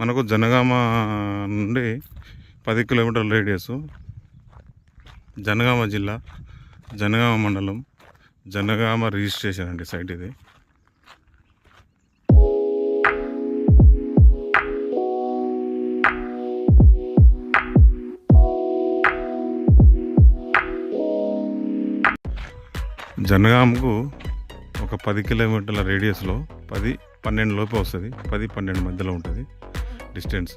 మనకు జనగామ నుండి పది కిలోమీటర్ల రేడియస్ జనగామ జిల్లా జనగామ మండలం జనగామ రిజిస్ట్రేషన్ అండి సైట్ ఇది. జనగామకు ఒక పది కిలోమీటర్ల రేడియస్లో పది పన్నెండు లోపు వస్తుంది పది పన్నెండు మధ్యలో ఉంటుంది. డిస్టెన్స్.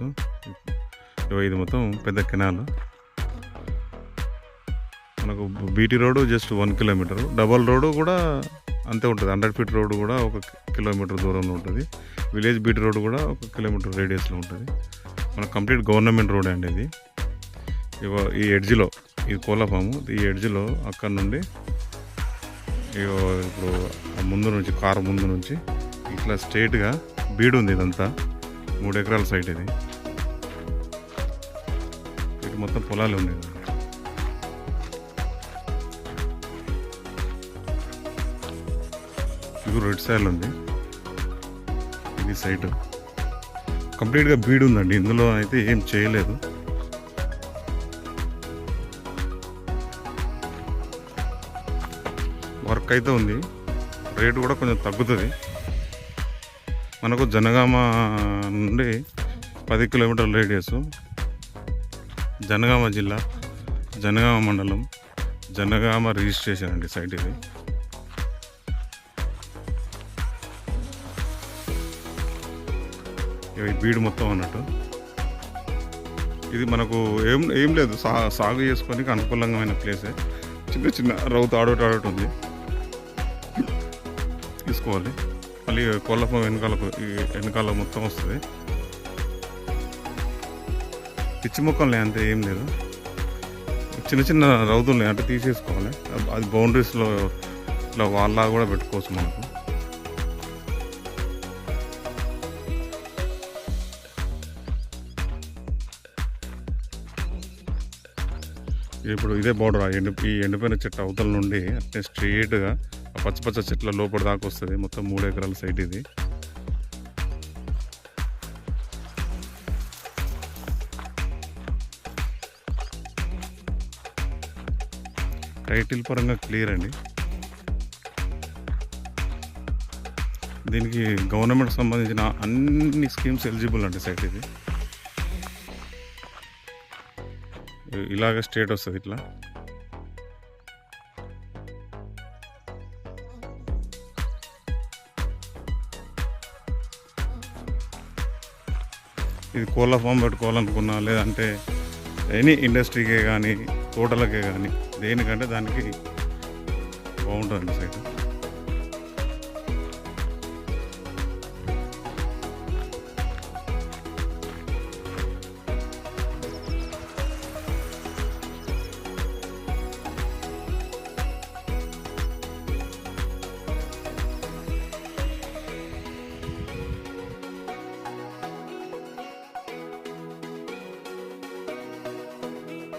ఇగో ఇది మొత్తం పెద్ద కెనాల్. మనకు BT road just one kilometre. Double road కూడా అంతే ఉంటుంది. హండ్రెడ్ ఫీట్ రోడ్డు కూడా ఒక కిలోమీటర్ దూరంలో ఉంటుంది. విలేజ్ బీటీ రోడ్డు కూడా ఒక కిలోమీటర్ రేడియస్లో ఉంటుంది. మన కంప్లీట్ గవర్నమెంట్ రోడ్ అండి ఇది. ఇగో ఈ ఎడ్జ్లో ఇది కోళ్ళ ఫాము ఈ ఎడ్జ్లో అక్కడ నుండి ఇగో ఇప్పుడు ముందు నుంచి కారు ముందు నుంచి ఇట్లా స్ట్రేట్గా బీడు ఉంది ఇదంతా. మూడు ఎకరాల సైట్ ఇది. ఇటు మొత్తం పొలాలు ఉన్నాయి. ఇది రెడ్ సైడ్ ఉంది. ఇది సైట్. కంప్లీట్గా బీడు ఉందండి. ఇందులో అయితే ఏం చేయలేదు. వర్క్ అయితే ఉంది. రేటు కూడా కొంచెం తగ్గుతుంది. మనకు జనగామ నుండి పది కిలోమీటర్ల రేడియస్. జనగామ జిల్లా జనగామ మండలం జనగామ రిజిస్ట్రేషన్ అండి సైట్ ఇది. ఇవి బీడు మొత్తం అన్నట్టు. ఇది మనకు ఏం ఏం లేదు. సా సాగు చేసుకోనికి అనుకూలంగా ప్లేసే. చిన్న చిన్న రౌతు ఆడోటి ఆడోటి ఉంది. తీసుకోవాలి. మళ్ళీ కోళ్ళఫం వెనకాల వెనకాల మొత్తం వస్తుంది. పిచ్చి మొక్కలు అంతే ఏం లేదు. చిన్న చిన్న రౌతులు అంటే తీసేసుకోవాలి. అది బౌండరీస్లో ఇట్లా వాళ్ళ కూడా పెట్టుకోవచ్చు మనకు. ఇప్పుడు ఇదే బోర్డర్ ఎండి ఈ ఎండిపోయిన చెట్టు అవతల నుండి అంటే స్ట్రీట్గా పచ్చ పచ్చ చెట్ల లోపల దాకా వస్తుంది. మొత్తం మూడు ఎకరాల సైట్ ఇది. టైటిల్ పరంగా క్లియర్ అండి. దీనికి గవర్నమెంట్ సంబంధించిన అన్ని స్కీమ్స్ ఎలిజిబుల్ అండి సైట్ ఇది. ఇలాగ స్టేట్ వస్తుంది ఇట్లా. ఇది కోళ్ళ ఫామ్ పెట్టుకోవాలనుకున్నా లేదంటే ఎనీ ఇండస్ట్రీకే కానీ తోటలకే కానీ దేనికంటే దానికి బాగుంటుందండి సైట్